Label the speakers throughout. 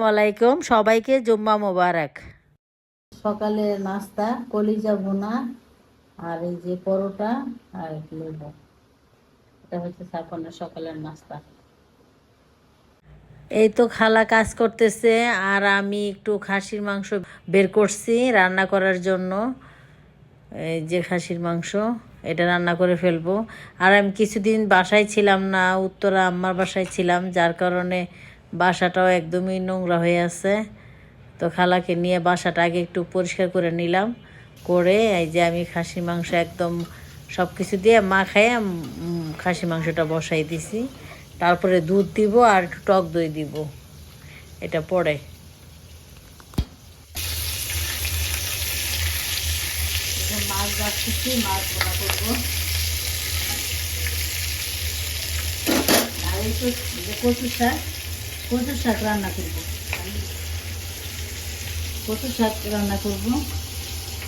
Speaker 1: ওয়ালাইকুম সবাইকে জুম্মা মোবারক।
Speaker 2: সকালে নাস্তা কলিজা ভুনা আর এই যে পরোটা আর লেবু। এটা হচ্ছে সাফনের সকালের নাস্তা।
Speaker 1: এই তো খালা কাজ করতেছে আর আমি একটু খাসির মাংস বের করছি রান্না করার জন্য। এই যে খাসির মাংস এটা রান্না করে ফেলব। আর আমি কিছুদিন বাসায় ছিলাম না উত্তরা আম্মার বাসায় ছিলাম যার কারণে বাসাটাও একদমই নোংরা হয়ে আছে। তো খালাকে নিয়ে বাসাটা আগে একটু পরিষ্কার করে নিলাম। করে এই যে আমি খাসি মাংস একদম সব কিছু দিয়ে মাখায় খাসি মাংসটা বসাই দিছি। তারপরে দুধ দিব আর একটু টক দই দিব। এটা পরে।
Speaker 2: মাছ রাখতেছি মাছ ভোনা করব। আর যে কচু শাক কচু শাক রান্না করব। শাক রান্না করব।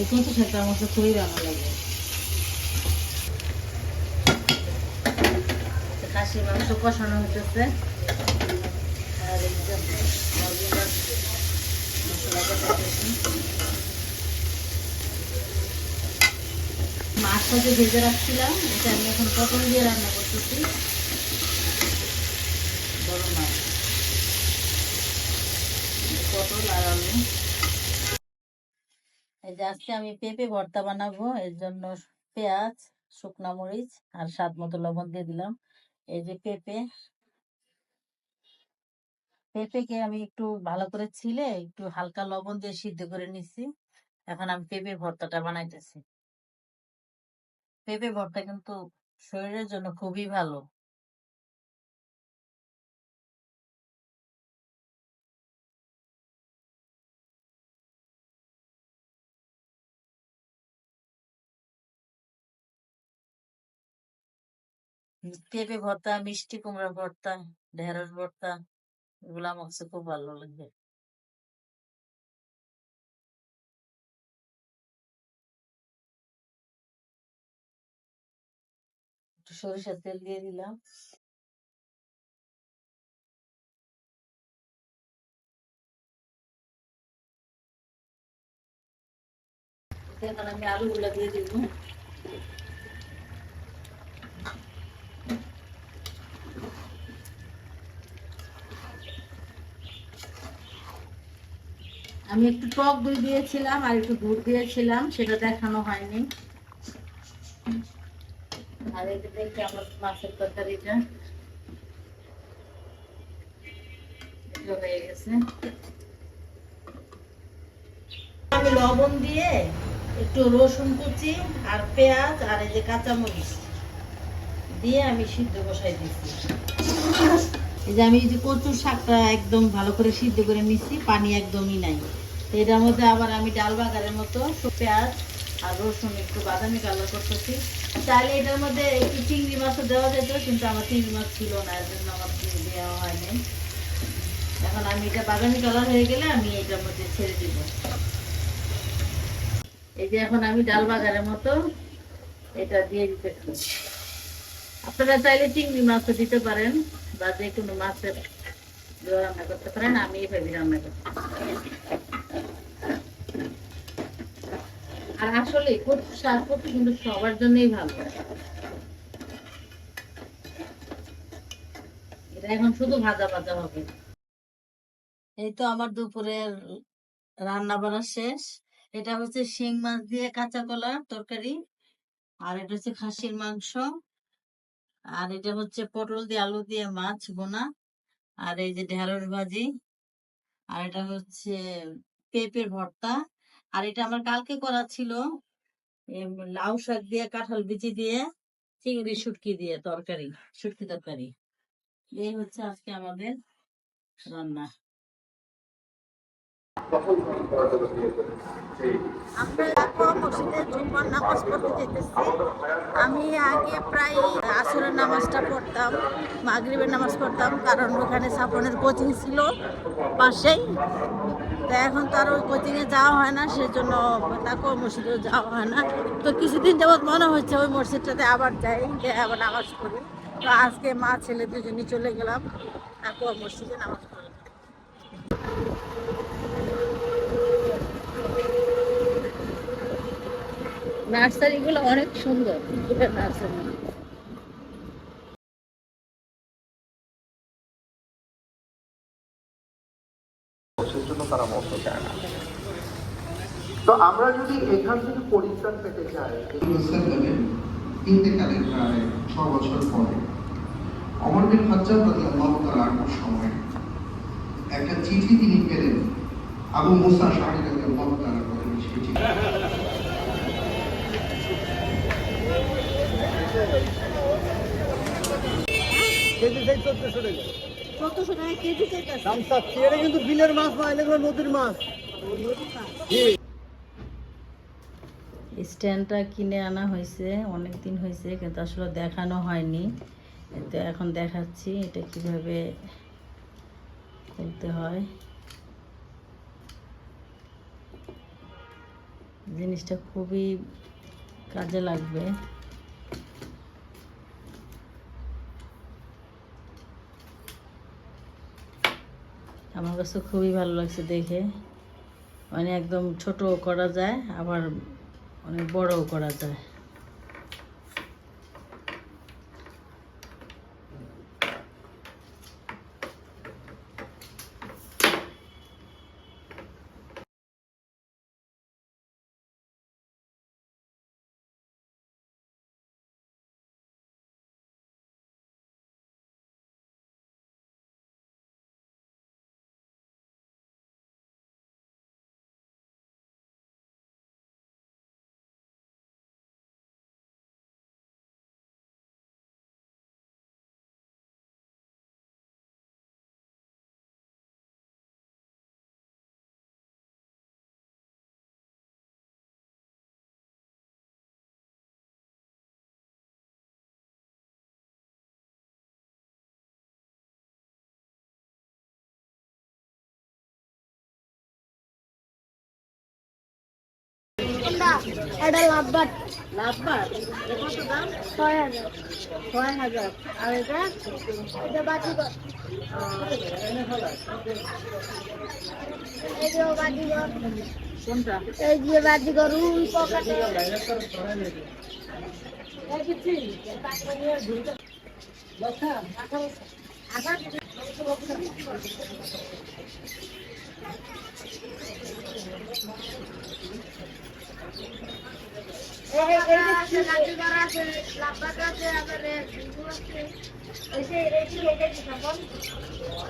Speaker 2: এই শাকটা আমার খুবই ভালো লাগে। খাসি মাংস কষানো মাছটা যে ভেজে রাখছিলাম, এটা আমি এখন পটল দিয়ে রান্না করতেছি। বড় মাছ। আজকে আমি পেঁপে ভর্তা বানাবো, এর জন্য পেঁয়াজ, শুকনা মরিচ আর স্বাদ মতো লবণ দিয়ে দিলাম। এই যে পেঁপে। পেঁপেকে আমি একটু ভালো করে ছিলে, একটু হালকা লবণ দিয়ে সিদ্ধ করে নিছি। এখন আমি পেঁপে ভর্তাটা বানাইতেছি। পেঁপে ভর্তা কিন্তু শরীরের জন্য খুবই ভালো। পেঁপে ভর্তা, মিষ্টি কুমড়া ভর্তা, ঢেঁড়স ভর্তা, এগুলো আমার কাছে খুব ভালো লাগে। সরিষার তেল দিয়ে দিলাম। আমি আলুগুলো দিয়ে দিব। আমি একটু টক দই দিয়েছিলাম আর একটু দুধ দিয়েছিলাম, সেটা দেখানো হয়নি। আর এটা দেখি আমার মাছের তরকারিটা। হয়ে গেছে। আমি লবণ দিয়ে একটু রসুন কুচি আর পেঁয়াজ আর এই যে কাঁচামরিচ দিয়ে আমি সিদ্ধ বসাই দিচ্ছি এই যে আমি যে কচুর শাকটা একদম ভালো করে সিদ্ধ করে নিচ্ছি পানি একদমই নাই। এটার মধ্যে আবার আমি ডাল বাগারের মতো পেঁয়াজ আর রসুন, একটু বাদামি কালার করতেছি। চাইলে এটার মধ্যে একটু চিংড়ি মাছও দেওয়া যেত, কিন্তু আমার চিংড়ি মাছ ছিল না, এর জন্য আমার দেওয়া হয়নি। এখন আমি এটা বাদামি কালার হয়ে গেলে আমি এটার মধ্যে ছেড়ে দিব। এই যে এখন আমি ডাল বাগারের মতো এটা দিয়ে দিতে আপনারা চাইলে চিংড়ি মাছও দিতে পারেন। বা যে কোনো মাছের রান্না করতে পারেন, আমি এইভাবে রান্না করতে আর আসলে শাক, কচু কিন্তু সবার জন্যই ভালো। এটা এখন শুধু ভাজা ভাজা হবে। এই তো আমার দুপুরের রান্না বাড়া শেষ। এটা হচ্ছে শিং মাছ দিয়ে কাঁচা কলা তরকারি, আর এটা হচ্ছে খাসির মাংস। আর এটা হচ্ছে পটল দিয়ে আলু দিয়ে মাছ বোনা আর এই যে ঢেঁড়স ভাজি। আর এটা হচ্ছে পেঁপের ভর্তা। আর এটা আমার কালকে করা ছিল লাউ শাক দিয়ে, কাঁঠাল বিচি দিয়ে, চিংড়ি শুটকি দিয়ে তরকারি, শুটকি তরকারি। এই হচ্ছে আজকে আমাদের রান্না।
Speaker 3: এখন মসজিদে নামাজ পড়তে আমি আগে প্রায় আসরের নামাজটা পড়তাম, মাগরিবের নামাজ পড়তাম, কারণ ওখানে সাপনের কোচিং ছিল পাশেই। তো এখন তো আর ওই কোচিংয়ে যাওয়া হয় না, সেজন্য তাকেও মসজিদেও যাওয়া হয় না। তো কিছুদিন যাবৎ মনে হচ্ছে ওই মসজিদটাতে আবার যাই আবার নামাজ পড়ি। তো আজকে মা, ছেলে দুজনই চলে গেলাম তাকেও মসজিদে নামাজ
Speaker 2: নার্সারি গুলো অনেক সুন্দর। নার্সারি
Speaker 4: তারা মরতে চায় না। তো আমরা যদি এখান থেকে পরিত্রাণ পেতে চাই
Speaker 5: সাল্লামের ইন্তেকালের প্রায় ছ বছর পরে অমর বিন হজ্জাব রাদিয়াল্লাহু সময় একটা চিঠি তিনি পেলেন আবু মুসা শাহরি রাদিয়াল্লাহু তাআলা
Speaker 3: চোদ্দশো টাকা। কেজি চাইতেছে
Speaker 6: দাম চাচ্ছি। এটা কিন্তু বিলের মাছ না এগুলো নদীর মাছ।
Speaker 1: স্ট্যান্ডটা কিনে আনা হয়েছে অনেক দিন হয়েছে কিন্তু আসলে দেখানো হয়নি। তো এখন দেখাচ্ছি এটা কীভাবে খুলতে হয়। জিনিসটা খুবই কাজে লাগবে। আমার কাছে খুবই ভালো লাগছে দেখে। মানে একদম ছোটও করা যায়, আবার অনেক বড়ও করা যায়।
Speaker 3: এটা লাভবাট।
Speaker 2: লাভবার এটা কত দাম?
Speaker 3: ছয় হাজার।
Speaker 2: ছয় হাজার। আর এটা?
Speaker 3: এটা বাজিগর
Speaker 2: কোনটা
Speaker 3: এই যে পকেটে লাভবাট এই যে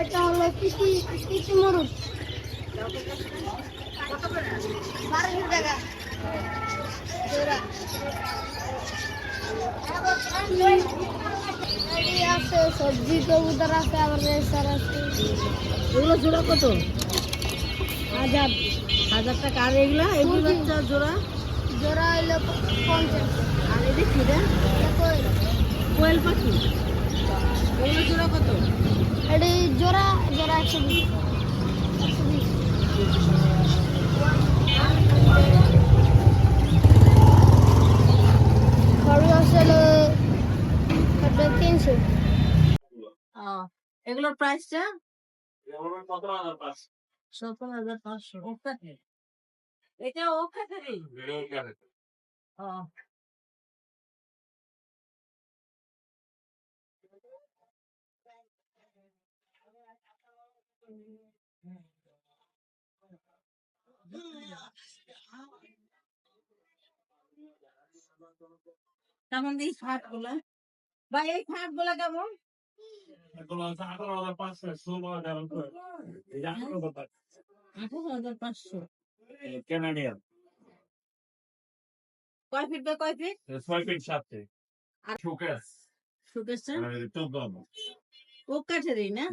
Speaker 3: এটা হলো টাকা আছে সবজি কবুতর আছে আবার
Speaker 2: কত?
Speaker 3: হাজার।
Speaker 2: হাজার টাকা। আর এগুলা এগুলো হচ্ছে জোড়া?
Speaker 3: জোড়া হইল পঞ্চাশ।
Speaker 2: আর এটা কি রে? কোয়েল পাখি। এগুলো জোড়া কত?
Speaker 3: এটি জোড়া জোড়া একশো বিশ।
Speaker 2: এগুলোর প্রাইসটা সতেরো হাজার পাঁচশো। এটা ও কেমন দিই খাটগুলা বা এই খাটগুলা কেমন আঠারো হাজার পাঁচশো
Speaker 7: ক্যানাডিয়ান
Speaker 2: কয় ফিট বা কয় ফিট?
Speaker 7: ছয় ফিট সাথে
Speaker 2: আর
Speaker 7: শোকেস।
Speaker 2: শোকেসটা
Speaker 7: চোদ্দ
Speaker 2: ও কাঠেরই না।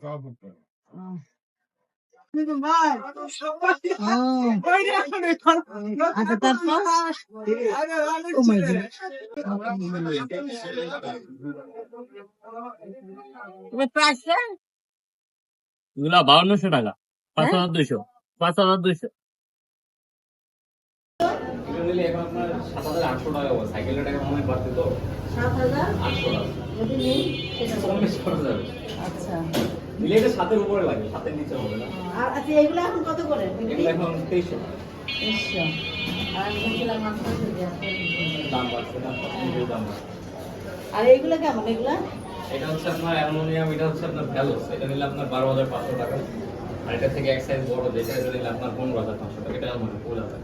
Speaker 7: সব
Speaker 2: আচ্ছা তারপর? Oh my God. প্রাইসটা
Speaker 7: এগুলা বাউন্নশো টাকা। পাঁচ হাজার দুইশো। পাঁচ হাজার দুইশো।
Speaker 8: এখন আপনার সাত হাজার আটশো টাকা সাইকেলের মনে বাড়তে তো।
Speaker 2: সাত হাজার?
Speaker 8: আটশো
Speaker 2: আচ্ছা।
Speaker 8: নিলে এটা সাতের উপরে লাগে সাতের নিচে হবে না।
Speaker 2: আর আচ্ছা এগুলো এখন কত করে?
Speaker 8: এগুলো এখন তেইশশো।
Speaker 2: আর আমি মাছ মাংস দিয়ে
Speaker 8: দাম বাড়ছে দাম বাড়ছে।
Speaker 2: আর এইগুলা কেমন? এগুলা?
Speaker 8: এটা হচ্ছে আপনার অ্যালুমিনিয়াম এটা হচ্ছে আপনার ভ্যালোস। এটা নিলে আপনার বারো হাজার পাঁচশো টাকা। আর এটা থেকে এক সাইজ বড় যেটা এটা নিলে আপনার পনেরো হাজার পাঁচশো টাকা এটা অ্যালুমিনিয়াম ফুল হাজার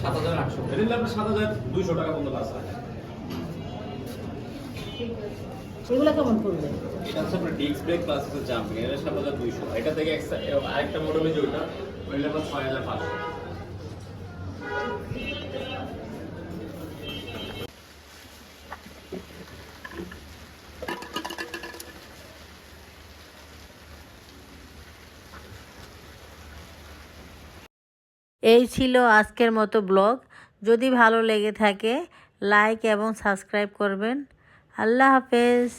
Speaker 8: সাত হাজার আটশো। এটা নিলে আপনার সাত হাজার দুইশো টাকা পর্যন্ত আছে
Speaker 2: এগুলা কেমন পড়বে
Speaker 8: এটা হচ্ছে আপনার ডিস্ক ব্রেক প্লাস জাম্পিং এটা সাত হাজার দুইশো। এটা থেকে আরেকটা মডেল যে ওইটা ওইটা আপনার ছয় হাজার পাঁচশো।
Speaker 1: এই ছিল আজকের মতো ব্লগ। যদি ভালো লেগে থাকে লাইক এবং সাবস্ক্রাইব করবেন। আল্লাহ হাফেজ।